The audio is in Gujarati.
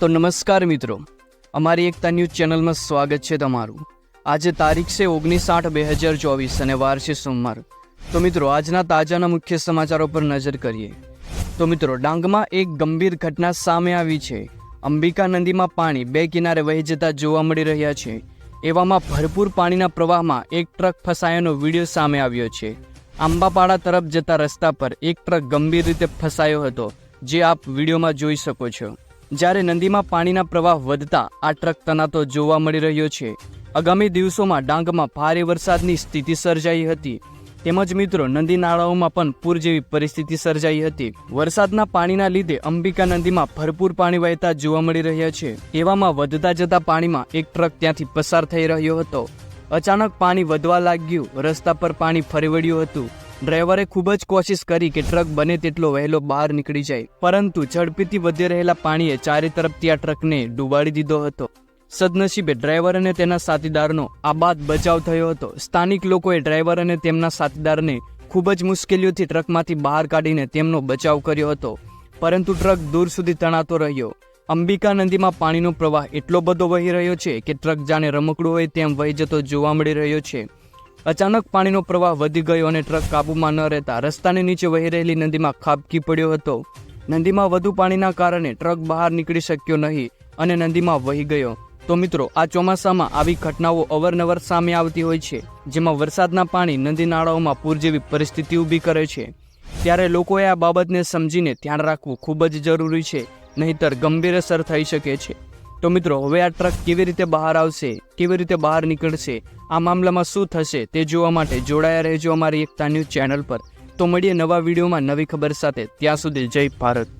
તો નમસ્કાર મિત્રો. અમારી એકતા ન્યૂઝ ચેનલમાં સ્વાગત છે તમારું. આજે તારીખ છે ઓગણીસ આઠ બે હજાર ચોવીસ અને વાર છે સોમવાર. તો મિત્રો, આજના તાજાના મુખ્ય સમાચારો પર નજર કરીએ. તો મિત્રો, ડાંગમાં એક ગંભીર ઘટના સામે આવી છે. અંબિકા નદીમાં પાણી બે કિનારે વહી જતા જોવા મળી રહ્યા છે. એવામાં ભરપૂર પાણીના પ્રવાહમાં એક ટ્રક ફસાયાનો વીડિયો સામે આવ્યો છે. આંબાપાડા તરફ જતા રસ્તા પર એક ટ્રક ગંભીર રીતે ફસાયો હતો, જે આપ વિડીયોમાં જોઈ શકો છો. જ્યારે નદીમાં પાણીના પ્રવાહ વધતા આ ટ્રક તનાતો જોવા મળી રહ્યો છે. આગામી દિવસોમાં ડાંગમાં ભારે વરસાદની સ્થિતિ સર્જાઈ હતી. તેમજ મિત્રો, નદી નાળાઓમાં પણ પૂર જેવી પરિસ્થિતિ સર્જાઈ હતી. વરસાદના પાણીના લીધે અંબિકા નદીમાં ભરપૂર પાણી વહેતા જોવા મળી રહ્યા છે. એવામાં વધતા જતા પાણીમાં એક ટ્રક ત્યાંથી પસાર થઈ રહ્યો હતો. અચાનક પાણી વધવા લાગ્યું. રસ્તા પર પાણી ફરી વળ્યું હતું. ડ્રાઈવરે ખૂબ જ કોશિશ કરી કે ટ્રક બને તેટલો વહેલો બહાર નીકળી જાય, પરંતુ ઝડપીથી વધી રહેલા પાણીએ ચારે તરફથી આ ટ્રકને ડૂબાડી દીધો હતો. સદનસીબે ડ્રાઈવર અને તેના સાથીદારનો આ બાદ બચાવ થયો હતો. સ્થાનિક લોકોએ ડ્રાઈવર અને તેમના સાથીદારને ખૂબ જ મુશ્કેલીઓથી ટ્રકમાંથી બહાર કાઢીને તેમનો બચાવ કર્યો હતો, પરંતુ ટ્રક દૂર સુધી તણાતો રહ્યો. અંબિકા નદીમાં પાણીનો પ્રવાહ એટલો બધો વહી રહ્યો છે કે ટ્રક જાણે રમકડું હોય તેમ વહી જતો જોવા મળી રહ્યો છે. અચાનક પાણીનો પ્રવાહ વધી ગયો અને ટ્રક કાબૂમાં ન રહેતા રસ્તાની નીચે વહી રહેલી નદીમાં ખાબકી પડ્યો હતો. નદીમાં વધુ પાણીના કારણે ટ્રક બહાર નીકળી શક્યો નહીં અને નદીમાં વહી ગયો. તો મિત્રો, આ ચોમાસામાં આવી ઘટનાઓ અવારનવાર સામે આવતી હોય છે, જેમાં વરસાદના પાણી નદી નાળાઓમાં પૂર જેવી પરિસ્થિતિ ઊભી કરે છે. ત્યારે લોકોએ આ બાબતને સમજીને ધ્યાન રાખવું ખૂબ જ જરૂરી છે, નહીતર ગંભીર અસર થઈ શકે છે. તો મિત્રો, હવે આ ટ્રક કેવી રીતે બહાર આવશે, કેવી રીતે બહાર નીકળશે, આ મામલામાં શું થશે તે જોવા માટે જોડાયા રહેજો અમારી એકતા ન્યૂઝ ચેનલ પર. તો મળીએ નવા વિડીયોમાં નવી ખબર સાથે. ત્યાં સુધી જય ભારત.